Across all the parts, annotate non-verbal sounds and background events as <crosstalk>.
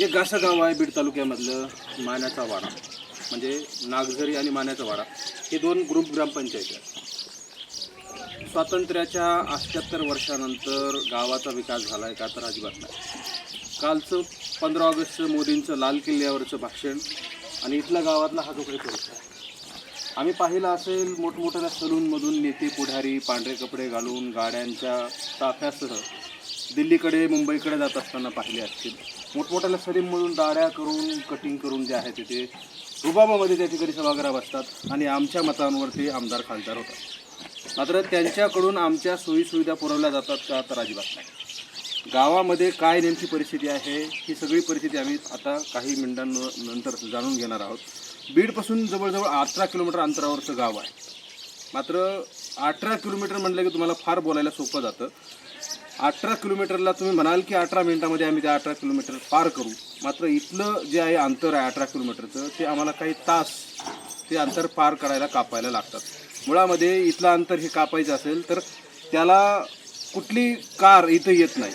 एक असं गाव आहे बीड तालुक्यामधलं मान्याचा वाडा. म्हणजे नागझरी आणि मान्याचा वाडा. हे दोन ग्रुप ग्रामपंचायती आहेत. स्वातंत्र्याच्या अठ्याहत्तर वर्षानंतर गावाचा विकास झाला आहे का तर अजिबात नाही. कालचं पंधरा ऑगस्ट मोदींचं लाल किल्ल्यावरचं भाषण आणि इथल्या गावातला हा दुखडे काही आहे. आम्ही पाहिलं असेल मोठमोठ्या सलूनमधून नेते पुढारी पांढरे कपडे घालून गाड्यांच्या ताफ्यासह दिल्लीकडे मुंबईकडे जात असताना पाहिले असतील. मोठमोठ्या सलीममधून दाड्या करून कटिंग करून जे आहे ते ते रुबाबामध्ये त्या ठिकाणी सभागृह बसतात आणि आमच्या मतांवर ते आमदार खासदार होतात. मात्र त्यांच्याकडून आमच्या सोयीसुविधा पुरवल्या जातात का तर अजिबात नाही. गावामध्ये काय नेमकी परिस्थिती आहे ही सगळी परिस्थिती आम्ही आता काही मिनिटांनंतर जाणून घेणार आहोत. बीडपासून जवळजवळ अठरा किलोमीटर अंतरावरचं गाव आहे. मात्र अठरा किलोमीटर म्हटलं की तुम्हाला फार बोलायला सोपं जातं. अठरा किलोमीटरला तुम्ही म्हणाल की अठरा मिनिटामध्ये आम्ही त्या अठरा किलोमीटर पार करू. मात्र इथलं जे आहे अंतर आहे अठरा किलोमीटरचं ते आम्हाला काही तास ते अंतर पार करायला कापायला लागतात. मुळामध्ये इथलं अंतर हे कापायचं असेल तर त्याला कुठली कार इथं येत नाही.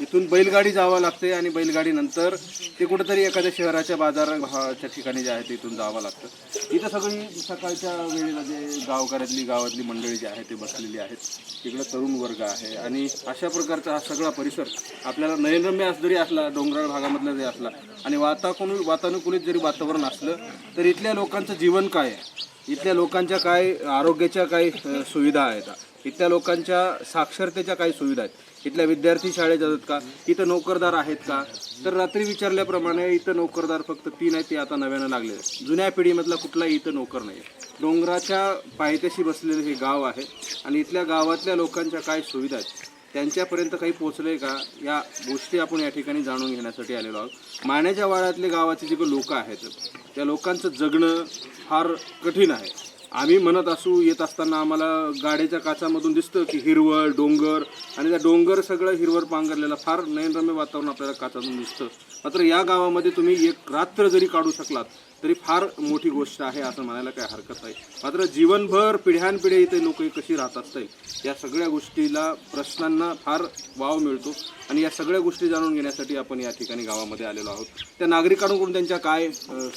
इथून बैलगाडी जावं लागते आणि बैलगाडीनंतर ते कुठंतरी एखाद्या शहराच्या बाजाराच्या ठिकाणी जे आहे ते इथून जावं लागतं. इथं सगळी सकाळच्या वेळेला जे गावकऱ्यातली गावातली मंडळी जी आहे ते बसलेली आहेत. तिकडं तरुण वर्ग आहे. आणि अशा प्रकारचा हा सगळा परिसर आपल्याला नयनरम्य अस जरी असला डोंगराळ भागामधला जरी असला आणि वातावरण वातानुकूलित जरी वातावरण असलं तर इथल्या लोकांचं जीवन काय आहे? इथल्या लोकांच्या काय आरोग्याच्या काय सुविधा आहेत? इथल्या लोकांच्या साक्षरतेच्या काही सुविधा आहेत. इथल्या विद्यार्थी शाळेत जातात का? इथं नोकरदार आहेत का? तर रात्री विचारल्याप्रमाणे इथं नोकरदार फक्त तीन आहेत ते आता नव्यानं लागले आहेत. जुन्या पिढीमधला कुठलाही इथं नोकर नाही डोंगराच्या पायथ्याशी बसलेलं हे गाव आहे आणि इथल्या गावातल्या लोकांच्या काय सुविधा आहेत त्यांच्यापर्यंत काही पोचले का? या गोष्टी आपण या ठिकाणी जाणून घेण्यासाठी आलेलो आहोत. माण्याच्या वाड्यातले गावाचे जे लोक आहेत त्या लोकांचं जगणं फार कठीण आहे. आम्ही म्हणत असू येत असताना आम्हाला गाडीच्या काचामधून दिसतं की हिरवळ डोंगर आणि त्या डोंगर सगळं हिरवळ पांघरलेलं फार नयनरम्य वातावरण आपल्याला काचातून दिसतं. मात्र या गावामध्ये तुम्ही एक रात्र जरी काढू शकलात तरी फार मोठी गोष्ट आहे असं म्हणायला काही हरकत नाही. मात्र जीवनभर पिढ्यानपिढ्या इथे लोक कशी राहत असतील या सगळ्या गोष्टीला प्रश्नांना फार वाव मिळतो. आणि या सगळ्या गोष्टी जाणून घेण्यासाठी आपण या ठिकाणी गावामध्ये आलेलो आहोत. त्या नागरिकांकडून त्यांच्या काय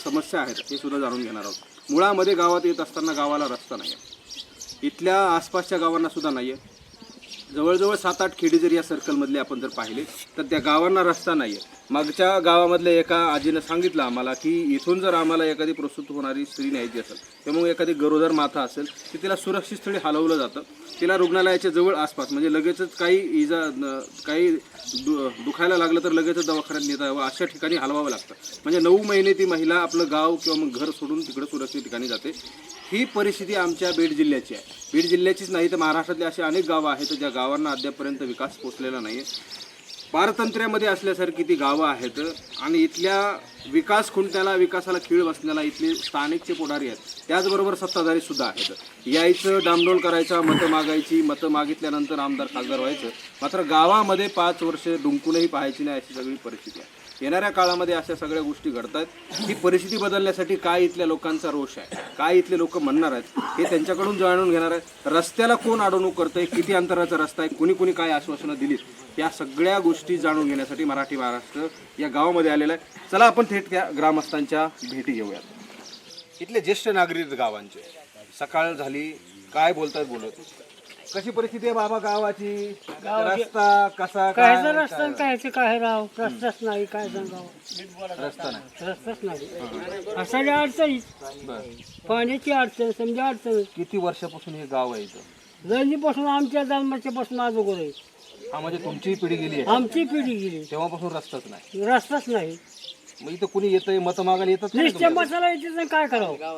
समस्या आहेत हे सुद्धा जाणून घेणार आहोत. मुळामध्ये गावात येत असताना गावाला रस्ता नाही आहे इथल्या आसपासच्या गावांना सुद्धा नाही आहे जवळजवळ सात आठ खेडी जर या सर्कलमधले आपण जर पाहिले तर त्या गावांना रस्ता नाही आहे मागच्या गावामधल्या एका आजीनं सांगितलं आम्हाला की इथून जर आम्हाला एखादी प्रसूत होणारी स्त्री न्यायची असेल त्यामुळे एखादी गरोदर माता असेल तर तिला सुरक्षित स्थळी हलवलं जातं. तिला रुग्णालयाच्या जवळ आसपास म्हणजे लगेचच काही इजा काही दु दुखायला लागलं तर लगेचच दवाखान्यात नेता यावं अशा ठिकाणी हलवावं लागतं. म्हणजे नऊ महिने ती महिला आपलं गाव किंवा मग घर सोडून तिकडं सुरक्षित ठिकाणी जाते. ही परिस्थिती आमच्या बीड जिल्ह्याची आहे. बीड जिल्ह्याचीच नाही तर महाराष्ट्रातले असे अनेक गावं आहेत ज्या गावांना अद्यापपर्यंत विकास पोचलेला नाही आहे पारतंत्र्यामध्ये असल्यासारखी ती गावं आहेत आणि इथल्या विकास खुंट्याला विकासाला खीळ बसण्याला इथले स्थानिकचे पुढारी आहेत. त्याचबरोबर सत्ताधारी सुद्धा आहेत. यायचं डामडोल करायचा मतं मागायची मतं मागितल्यानंतर आमदार खासदार व्हायचं. मात्र गावामध्ये पाच वर्ष डुंकूनही पाहायची नाही अशी सगळी परिस्थिती आहे. येणाऱ्या काळामध्ये अशा सगळ्या गोष्टी घडतात ही परिस्थिती बदलण्यासाठी काय इथल्या लोकांचा रोष आहे? काय इथले लोक म्हणणार आहेत? हे त्यांच्याकडून जाणून घेणार आहेत. रस्त्याला कोण अडवणूक करतंय? किती अंतराचा रस्ता आहे? कुणी कुणी काय आश्वासनं दिलीत? या सगळ्या गोष्टी जाणून घेण्यासाठी मराठी महाराष्ट्र या गावामध्ये आलेला आहे. चला आपण थेट त्या ग्रामस्थांच्या भेटी घेऊयात. इथले ज्येष्ठ नागरिक गावांचे. सकाळ झाली. काय बोलतात बोलत? कशी परिस्थिती आहे बाबा गावाची? रस्ता कसा काय रस्ता काय? काय राव? रस्ताच नाही काय सांगावं? रस्ता नाही. रस्ताच नाही. असाही अडचणीत बरं. पाण्याची अडचण समजा अडचण. किती वर्षापासून हे गाव आहे इथं? आमच्या जन्माच्या पासून अगोदर आहे. हा म्हणजे तुमची पिढी गेली आहे. आमची पिढी गेली. तेव्हापासून रस्ताच नाही. रस्ताच नाही. मग इथं कुणी येतंय मत मागायला येतात का नाही निश्चय मसाला येते तर काय करावं?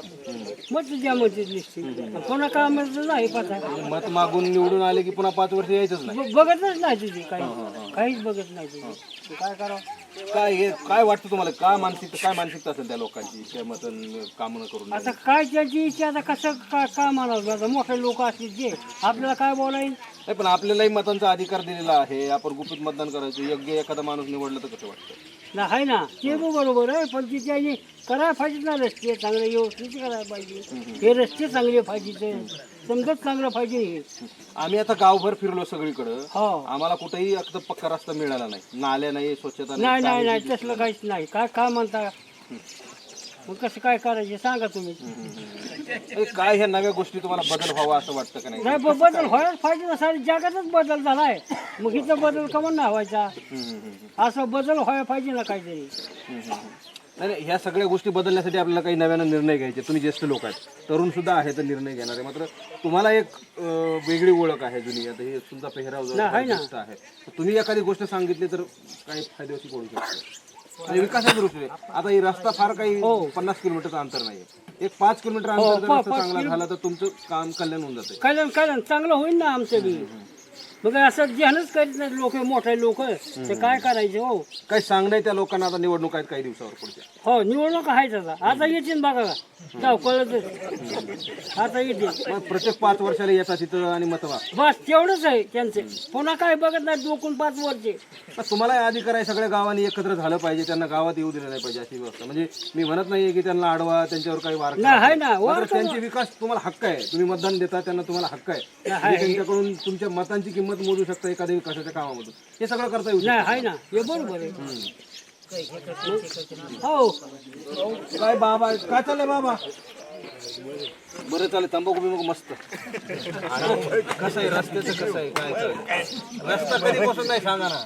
मग तुझ्या मध्ये निश्चित कोणा कामाचं नाही पता तुम्हाला? मत मागून निवडून आले की पुन्हा पाच वर्ष यायचंच नाही. ब- बघतच नाही तुझी काही. काहीच बघत नाही तुझी काय करावं? काय हे काय वाटतं तुम्हाला? काय मानसिकता काय मानसिकता असेल त्या लोकांची त्या मत काम न करून? आता काय त्याची इच्छा आता कसं काय काय म्हणावं आता मोठे लोक असतील जे आपल्याला काय बोलायचं नाही पण आपल्यालाही मतांचा अधिकार दिलेला आहे. आपण गुपित मतदान करायचं. योग्य एखादा माणूस निवडलं तर कसं वाटतं? ना आहे ना. ते पण बरोबर आहे पण ती त्याने करायला पाहिजे ना रस्ते चांगले व्यवस्थित करायला पाहिजे. हे रस्ते चांगले पाहिजे समजत चांगलं पाहिजे हे. आम्ही आता गावभर फिरलो सगळीकडं. हो. आम्हाला कुठेही आता पक्का रस्ता मिळाला नाही. नाल्या नाही स्वच्छता नाही नाही नाही तसलं काहीच नाही. काय काय म्हणता? मग कसं काय करायचे सांगा तुम्ही. काय ह्या नव्या गोष्टी तुम्हाला बदल व्हावा असं वाटतं का नाही? नाही ब- बदल व्हायलाच पाहिजे ना सारी जगातच बदल झालाय. मग इथं बदल कमन नाही व्हायचा. हम्म, हम्म, हम्म. असं बदल व्हायला पाहिजे ना काहीतरी. नाही नाही, ह्या सगळ्या गोष्टी बदलण्यासाठी आपल्याला काही नव्यानं निर्णय घ्यायचे. तुम्ही ज्येष्ठ लोक आहेत. तरुण सुद्धा आहे तर निर्णय घेणार. मात्र तुम्हाला एक अं, वेगळी ओळख आहे जुनी. आता हे तुमचा पेहराव जो आहे ना. ज्येष्ठ आहे. तर तुम्ही एखादी गोष्ट सांगितली तर काही फायदेशीर पडू शकतो आणि विकासाच्या दृष्टीने. आता ही रस्ता फार काही पन्नास किलोमीटरचं अंतर नाही एक पाच किलोमीटर अंतर जर पा- रस्ता पाच चांगला झाला तर तुमचं काम कल्याण होऊन जाते. कल्याण कल्याण चांगलं होईल ना आमचं बी. मग असं ध्यानच करीत नाही लोक मोठे लोक. ते काय करायचे हो? काही सांगणं त्या लोकांना? आता निवडणूक आहेत काही दिवसावर पुढच्या. हो निवडणूक आहेच आता. आता येतील बघा. कळत आता येतील. मग प्रत्येक पाच वर्षाला येतात तिथं आणि मतवा बस तेवढंच आहे त्यांचे. पुन्हा काय बघत नाही डोकून पाच तर तुम्हाला अधिकार आहे सगळ्या गावांनी एकत्र झालं पाहिजे. त्यांना गावात येऊ दिलं नाही पाहिजे अशी व्यवस्था. म्हणजे मी म्हणत नाहीये की त्यांना अडवा त्यांच्यावर काही वार नाही आहे ना. वर त्यांचे विकास तुम्हाला हक्क आहे. तुम्ही मतदान देता त्यांना तुम्हाला हक्क आहे. त्यांच्याकडून तुमच्या मतांची किंमत मोजू शकता एखाद्या विकासाच्या कामामधून. हे सगळं करता येऊ नाही आहे ना. हे बरोबर आहे. हो. शकतं. काय बाबा काय चाललंय बाबा? बरं चालेल तंबाखू बिंबाखू मस्त. कसं आहे रस्त्याचं कसं आहे काय चाललंय? रस्ता कधीपासून नाही सांगा ना.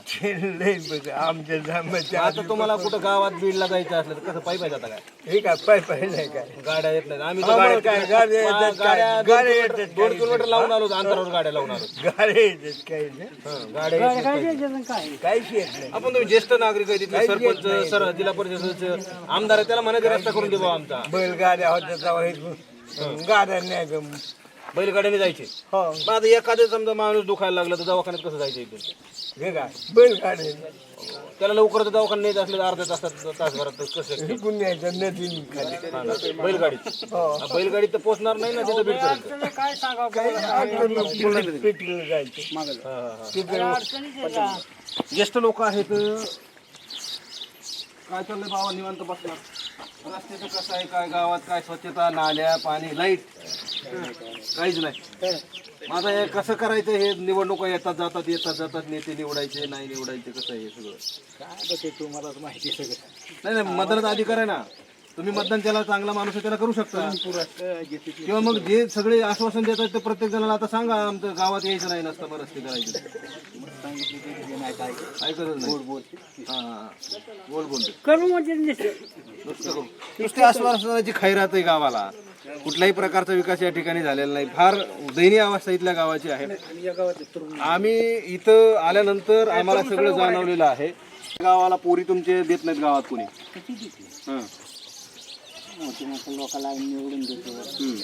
आमच्या आता तुम्हाला कुठं गावात बीडला जायचं असलं तर कसं पायी पाहिजे आता काय? हे काय पाय पाय नाही काय? गाड्या येत नाहीत. आम्ही तर आम्हाला गाड्या काय, गाड्या येतात काय? गाड्या दोन गाड्या किलोमीटर- दोन लावून आलो अंतरावर गाड्या लावून आलो. गाडी येतात काही नाही हं, गाड्या येत नाहीत. काहीच येत नाही. आपण तुम्ही ज्येष्ठ नागरिक आहे तिथले सरपंच सर जिल्हा परिषद आमदार आहे त्याला म्हणायचं रस्ता करून दे बाबा आमचा. बैलगाड्या होत्या तेव्हा हे. गाड्या नाही गं. बैलगाड्याने जायचे? हो. मग आता एखादं समजा माणूस दुखायला लागला तर दवाखान्यात कसं जायचं इथून? हे काय? बैलगाडी. त्याला लवकर तर दवाखान्यात न्यायचं असलं तर अर्ध्या तासात तासभरात तर कसं? शक्य? न्यायचं नदीन खाली. हा ना, बैलगाडीत हा, बैलगाडीत तर पोचणार नाही ना तिथं बीडपर्यंत अडचणी पेटीला जायचं. हा, हा, हा. ज्येष्ठ लोक आहेत काय चाललंय बाबा निवांत बसणार रस्त्याचं कसं आहे? काय गावात काय स्वच्छता नाल्या पाणी लाइट? काहीच नाही. आता हे कसं करायचं हे निवडणुका येतात जातात येतात जातात नेते निवडायचे नाही निवडायचे कसं आहे हे सगळं? काय ते? तुम्हालाच माहिती सगळं. नाही नाही मतदानाचा अधिकार आहे ना. तुम्ही मतदान त्याला चांगला माणूस आहे त्याला करू शकता. किंवा मग जे सगळे आश्वासन देतात ते प्रत्येक जणाला आता सांगा आमचं गावात यायचं नाही नसतं मग रस्ते करायचे ऐकतच हा. बोल बोलते करू म्हणजे नुसतं. आश्वासनाची खैरात आहे गावाला. कुठल्याही प्रकारचा विकास या ठिकाणी झालेला नाही. फार दयनीय अवस्था इथल्या गावाची आहे. आम्ही इथं आल्यानंतर आम्हाला सगळं जाणवलेलं आहे. गावाला पोरी तुमचे देत नाहीत गावात कोणी. हं. मोठे मोठे लोकांना निवडून देतो. हं.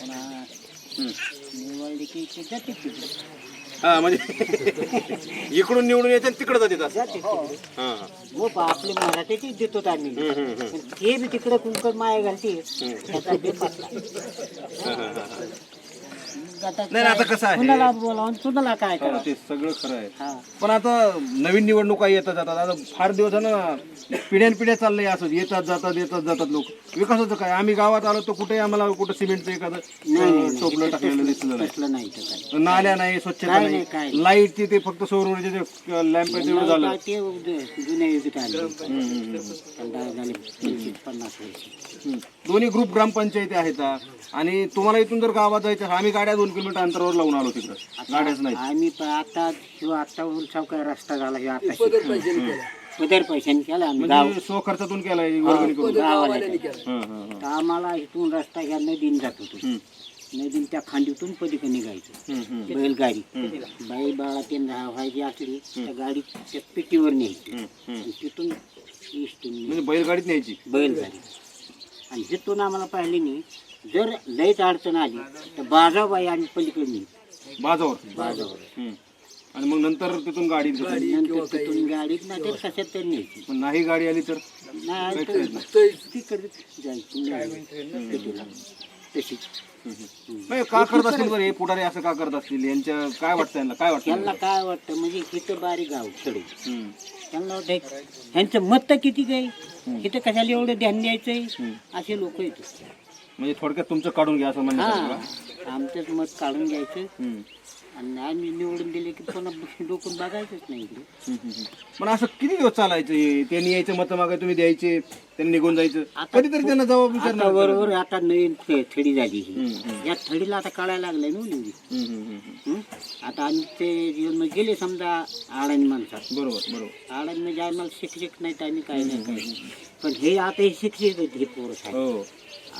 पुन्हा. निवडली की ते जाते तिकडे. म्हणजे <laughs> इकडून निवडून येते तिकडे जाते असं. जाते तिकडे. हा, हा. बा आपले मराठीच देतो आम्ही. हं. पण ते बी तिकडे कुंकड माया घालते. त्याचा <laughs> नाही आता कसं आहे? कुणाला बोलावून कुणाला काय हो, ते सगळं खरं आहे. हा. पण आता नवीन निवडणुका येतात जातात. आता फार दिवस ना पिढ्यान पिढ्या चाललंय असं. येतात जातात येतात जातात लोक. विकासाचं काय? आम्ही गावात आलो तर कुठे आम्हाला कुठं सिमेंटचं एखादं अं, टोपलं टाकलेलं दिसलं नाही. काय नाल्या नाही स्वच्छता काय नाही. लाईटची ते फक्त सौर ऊर्जेचे लॅम्प तेवढं झालं. काय ते उद- जुन्या युगात आले हम्म, हम्म, हम्म. त्याला झाले पंचवीस पन्नास वर्ष. हम्म. दोन्ही ग्रुप ग्रामपंचायती आहेत हा. आणि तुम्हाला इथून जर गावात जायचं आम्ही गाड्या दोन किलोमीटर अंतरावर लावून आलो तिकडं. गाड्याच नाही आम्ही प- आता ह्यो आता उलसाव काय रस्ता झाला ह्यो आता पदर पैशाने केला. आम्ही गाव. म्हणजे स्व खर्चातून केलाय वर्गणी करून. गावाला केला. हं, हं, हं. तर आम्हाला इथून रस्ता ह्या नदीन जात होतो. हं. नदीन त्या खांडीतून पलीकडे निघायचं. हं, हं. बैलगाडी. बाई बाळा ते व्हायची असली तर गाडी त्या पेटीवर न्यायची. हं, हं. आणि तिथून इष्टून म्हणजे बैलगाडीत न्यायची. बैलगाडी. आणि तिथून आम्हाला पाहिले नाही जर लईच अडचण आली तर बाजाबाई आणि पलीकडे नाही बाजावर? बाजावर. हं. आणि मग नंतर तिथून. नंतर तिथून गाडीत नाही तर कशात तरी न्यायची पण नाही गाडी आली तर? नाही तर तिकडे जायची. पेटीला तशीच. नाही, का करत असतील बरं? हे पुढारी असं का करत असतील? यांच्या काय वाटतं यांना? काय वाटतं त्यांना काय वाटतं? म्हणजे इथं बारी गाव खेडे हं. त्यांना वाटतं ह्यांचं मत तर किती काय इथं कशाला एवढं ध्यान द्यायचंय? असे लोक येतात. म्हणजे थोडक्यात तुमचं काढून घ्या असं म्हणणं आहे हा? आमचंच मत काढून घ्यायचं. आणि आम्ही निवडून दिले की पुन्हा <laughs> डोकून बघायचंच नाही इकडे. पण असं किती दिवस चालायचं हे? त्यांनी यायचं मत मागाय तुम्ही द्यायचे त्यांनी निघून जायचं आता कधीतरी त्यांना जबाब आता विचारणार बरोबर आता नवीन थ- थडी झाली ही. या थडीला आता कळायला लागलंय ना लिवली हम्म, हम्म, हम्म. हं? आता आम्ही ते येऊन गेले समजा आडाणी माणसात बरोबर बरोबर आडाणी म्हणजे आम्हाला शिक्षक नाही आम्ही काय नाही काय नाही पण हे आता हे शिक्षक आहेत हे पोरं साहेब हो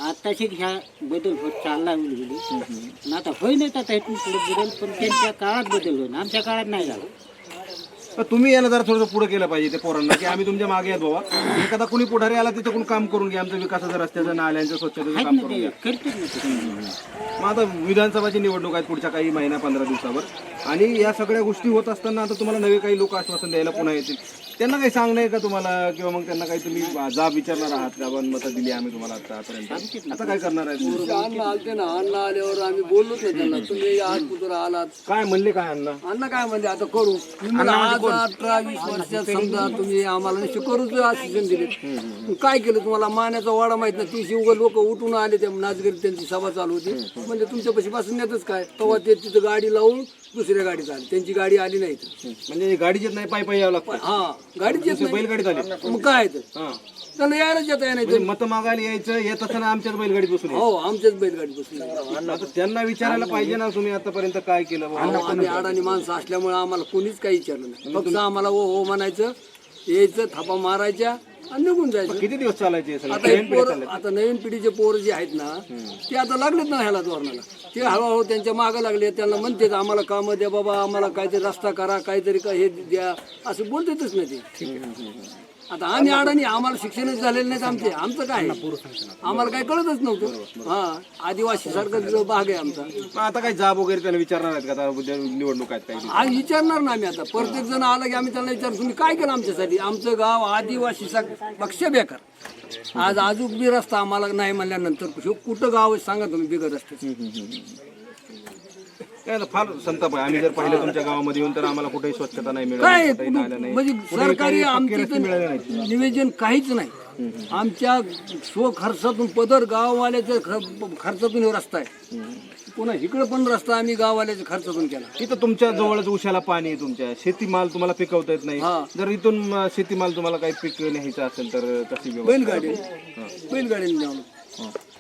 आता शिक ह्या बदल होत चालला गेली. आणि आता होई नाही आता इथून पुढे बदल पण त्यांच्या काळात बदल होईल आमच्या काळात नाही झाला. तुम्ही याला जरा थोडंसं पुढे केलं पाहिजे ते पोरांना की आम्ही तुमच्या मागे आहेत बाबा. एखादा कुणी पुढारी आला त्याच्याकडून काम करून घ्या आमचं विकासाचं रस्त्याचं नाल्यांचं स्वच्छतेचं काम करून ते घ्या. करतील ना ते. मग आता विधानसभाची निवडणूक आहेत पुढच्या काही महिना पंधरा दिवसावर. आणि या सगळ्या गोष्टी होत असताना आता तुम्हाला नवे काही लोक आश्वासन द्यायला पुन्हा येतील. त्यांना काही सांगणं आहे का तुम्हाला? किंवा मग त्यांना काही तुम्ही जाब विचारणार आहात का? आपण मतं दिली आम्ही तुम्हाला आतापर्यंत. आता काय करणार आहे? अन्न आलते ना अन्न आल्यावर आम्ही बोललोच ना त्यांना. तुम्ही आज कुठं आलात काय म्हणले काय अण्णा अन्न काय म्हणजे आता करू. तुम्ही आज अठरा वीस वर्षात समजा तुम्ही आम्हाला निश्चित करूच आश्वासन दिले. काय केलं? तुम्हाला माण्याचा वाडा माहीत नाही. तीस उगा लोक उठून आले त्या नाचगिरी त्यांची सभा चालू होती. म्हणजे तुमच्या पैसे पासून येतच काय? तेव्हा ते तिथं गाडी लावून दुसऱ्या गाडीत आली. त्यांची गाडी आली नाही. म्हणजे गाडीच नाही पायी पायी यावं लागतं. हा गाडीच येत नाही. बैलगाडीत आली. मग काय तर हा. त्याला यायलाच येता येणार म्हणजे मतं मागायला यायचं येत असताना आमच्याच बैलगाडीत बसून. हो आमच्याच बैलगाडीत बसून आता त्यांना विचारायला पाहिजे ना तुम्ही आतापर्यंत काय केलं बुवा? आम्ही अडाणी माणसं असल्यामुळे आम्हाला कोणीच काही विचारलं नाही. फक्त आम्हाला हो हो म्हणायचं यायचं थापा मारायच्या आणि निघून जायचं. किती दिवस चालायचे हे सगळं? आता हे पोर आता नवीन पिढीचे पोर जे आहेत ना ते आता लागलेत ना ह्याला धोरणाला. ते हळूहळू त्यांच्या मागं लागले त्यांना म्हणतात आम्हाला कामं द्या बाबा आम्हाला काहीतरी रस्ता करा काहीतरी का हे द्या असं बोलतातच ना ते. आता आम्ही अडाणी आम्हाला शिक्षणच झालेलं नाहीत आमचे. आमचं काय? आम्हाला काय कळतच नव्हतं. हा आदिवासी सारखं जो भाग आहे आमचा. मग आता काय जाब वगैरे त्यांना विचारणार आहेत का? आता उद्या निवडणूक आहेत काही? आज विचारणार ना आम्ही आता. प्रत्येक जण आला की आम्ही त्यांना विचार तुम्ही काय केलं आमच्यासाठी? आमचं गाव आदिवासी पक्ष बेकार. आज अजून बी रस्ता आम्हाला नाही म्हणल्यानंतर कुठं गाव आहे सांगा तुम्ही बिगर रस्त्याचं. फार संताप आहे. आम्ही जर पाहिलं तुमच्या गावामध्ये येऊन तर आम्हाला कुठेही स्वच्छता नाही काय कुठेही नाल्या नाही. म्हणजे कुठेही सरकारी काही पक्के आमच्या रस्ते मिळाले नाहीत. इथं निवेदन काहीच नाही. आमच्या स्व खर्चातून पदर गाववाल्याच्या ख- खर्चातून रस्ता आहे. पुन्हा इकडे पण रस्ता आम्ही गाववाल्याच्या खर्चातून केला. इथं तुमच्या जवळच उशाला पाणी आहे तुमच्या. शेतीमाल तुम्हाला पिकवता येत नाही. हा. जर इथून अं, शेतीमाल तुम्हाला काही पीक न्यायचं असेल तर कशी व्यवस्था बैलगाडी. बैलगाडीने न्यावं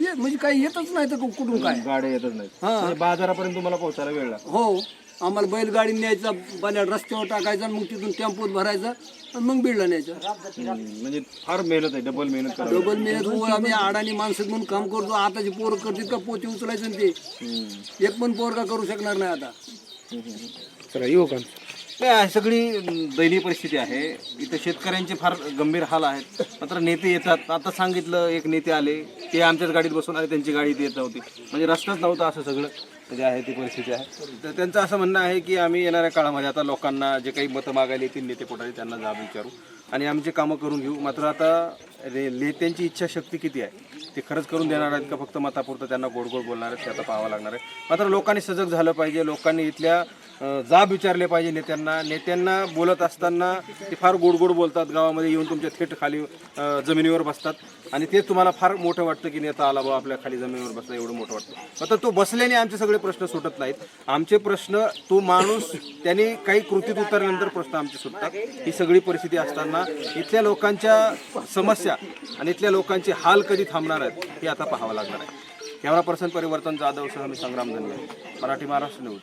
ये म्हणजे काही येतच नाही तर कुठून काय? गाड्या येतच नाही हा. म्हणजे बाजारापर्यंत तुम्हाला पोहोचायला वेळ लागतो. हो. आम्हाला बैलगाडी न्यायचा बाल्या रस्त्यावर टाकायचा आणि मग तिथून टेम्पोत भरायचं आणि मग बीडला न्यायचं. हम्म, म्हणजे फार मेहनत आहे डबल मेहनत करावी डबल मेहनत हो आम्ही अडाणी माणसं म्हणून काम करतो आताची पोरं करतील का पोते उचलायचं आणि ते. एक पण पोर का करू शकणार नाही आता. नाही सगळी दैनीय दयनीय परिस्थिती आहे. इथं शेतकऱ्यांचे फार गंभीर हाल आहेत. मात्र नेते येतात. आता सांगितलं एक नेते आले. ते आमच्याच गाडीत बसून आले त्यांची गाडी इथे येत नव्हती. म्हणजे रस्ताच नव्हता असं सगळं. म्हणजे आहे ती परिस्थिती आहे. तर त्यांचं असं म्हणणं आहे की आम्ही येणाऱ्या काळामध्ये आता लोकांना जे काही मतं मागायला येतील नेते पोटाचे त्यांना जाब विचारू. आणि आमची कामं करून घेऊ. मात्र आता रे नेत्यांची इच्छाशक्ती किती आहे? ते खरंच करून देणार आहेत का? फक्त मतापुरतं त्यांना गोड गोड बोलणार आहेत ते आता पाहावं लागणार आहे मात्र लोकांनी सजग झालं पाहिजे लोकांनी इथल्या जाब विचारले पाहिजे नेत्यांना. नेत्यांना बोलत असताना ते फार गोड गोड बोलतात गावामध्ये येऊन तुमच्या थेट खाली जमिनीवर बसतात. आणि ते तुम्हाला फार मोठं वाटतं की नेता आला बाबा आपल्या खाली जमिनीवर बसला एवढं मोठं वाटतं. आता तो बसल्याने आमचे सगळे प्रश्न सुटत नाहीत. आमचे प्रश्न तो माणूस त्याने काही कृतीत उतरल्यानंतर प्रश्न आमचे सुटतात. ही सगळी परिस्थिती असताना इथल्या लोकांच्या समस्या आणि इथल्या लोकांचे हाल कधी थांबणार आहेत हे आता पाहावं लागणार आहे. कॅमेरा पर्सन परिवर्तन जाधव सह मी संग्राम धन्य मराठी महाराष्ट्र न्यूज